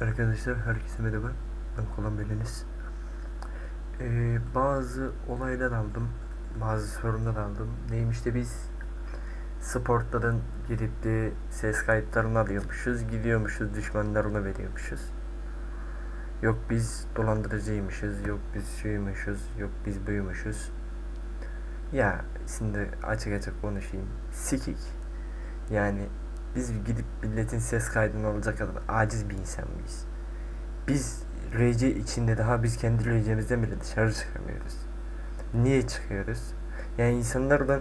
Arkadaşlar herkese merhaba. Ben Kolan Beleniz. Ee, bazı olaylar aldım. Bazı sorunlar aldım. Neymiş de biz sportların gidip de ses kayıtlarını alıyormuşuz. Gidiyormuşuz düşmanlarına veriyormuşuz. Yok biz dolandırıcıymışız. Yok biz şuymuşuz. Yok biz buymuşuz. Ya şimdi açık açık konuşayım. Sikik. Yani biz gidip milletin ses kaydını alacak kadar aciz bir insan mıyız? Biz RC içinde daha biz kendi RC'mizden bile dışarı çıkamıyoruz. Niye çıkıyoruz? Yani insanlardan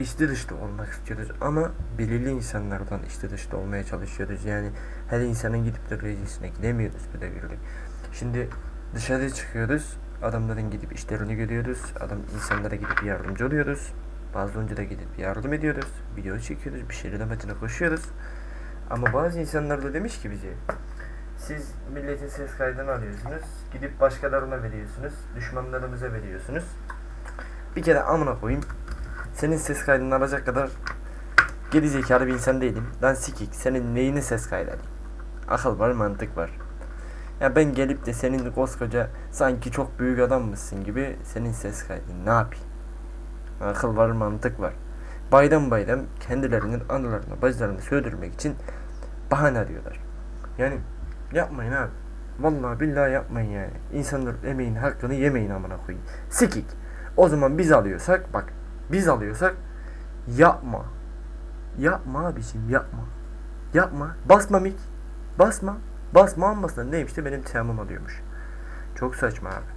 içli dışta olmak istiyoruz ama belirli insanlardan içli dışta olmaya çalışıyoruz. Yani her insanın gidip de RC'sine gidemiyoruz bir de birlik. Şimdi dışarı çıkıyoruz. Adamların gidip işlerini görüyoruz. Adam insanlara gidip yardımcı oluyoruz. Bazı önce de gidip yardım ediyoruz. Video çekiyoruz. Bir şeyler amacına koşuyoruz. Ama bazı insanlar da demiş ki bize siz milletin ses kaydını alıyorsunuz. Gidip başkalarına veriyorsunuz. Düşmanlarımıza veriyorsunuz. Bir kere amına koyayım. Senin ses kaydını alacak kadar geri zekalı bir insan değilim. Lan sikik. Senin neyini ses kaydı alayım? Akıl var, mantık var. Ya ben gelip de senin koskoca sanki çok büyük adammışsın gibi senin ses kaydını ne yapayım? Akıl var, mantık var. Bayram bayram kendilerinin anılarını, bacılarını söldürmek için bahane arıyorlar. Yani yapmayın abi. Vallahi billahi yapmayın yani. İnsanlar emeğin hakkını yemeyin amına koyayım. Sikik. O zaman biz alıyorsak bak biz alıyorsak yapma. Yapma abiciğim yapma. Yapma. Basma mik. Basma. Basma almasına neymiş de benim temam alıyormuş. Çok saçma abi.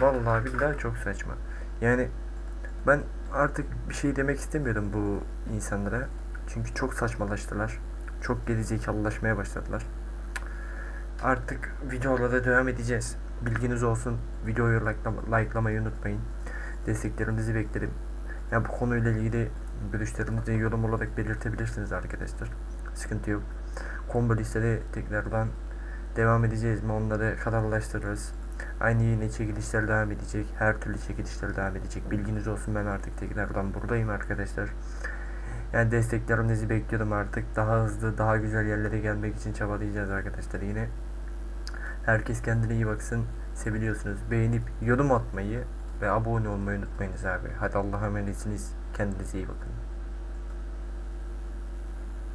Vallahi billahi çok saçma. Yani ben artık bir şey demek istemiyorum bu insanlara. Çünkü çok saçmalaştılar. Çok gerizekalılaşmaya başladılar. Artık videolara devam edeceğiz. Bilginiz olsun. Videoyu likelama- likelamayı unutmayın. Desteklerinizi beklerim. Ya bu konuyla ilgili görüşlerinizi yorum olarak belirtebilirsiniz arkadaşlar. Sıkıntı yok. Combo listede tekrardan devam edeceğiz mi onları kararlaştırırız. Aynı yine çekilişler devam edecek. Her türlü çekilişler devam edecek. Bilginiz olsun ben artık tekrardan buradayım arkadaşlar. Yani desteklerinizi bekliyorum artık. Daha hızlı, daha güzel yerlere gelmek için çabalayacağız arkadaşlar yine. Herkes kendine iyi baksın. Seviliyorsunuz. Beğenip yorum atmayı ve abone olmayı unutmayınız abi. Hadi Allah'a emanetsiniz. Kendinize iyi bakın.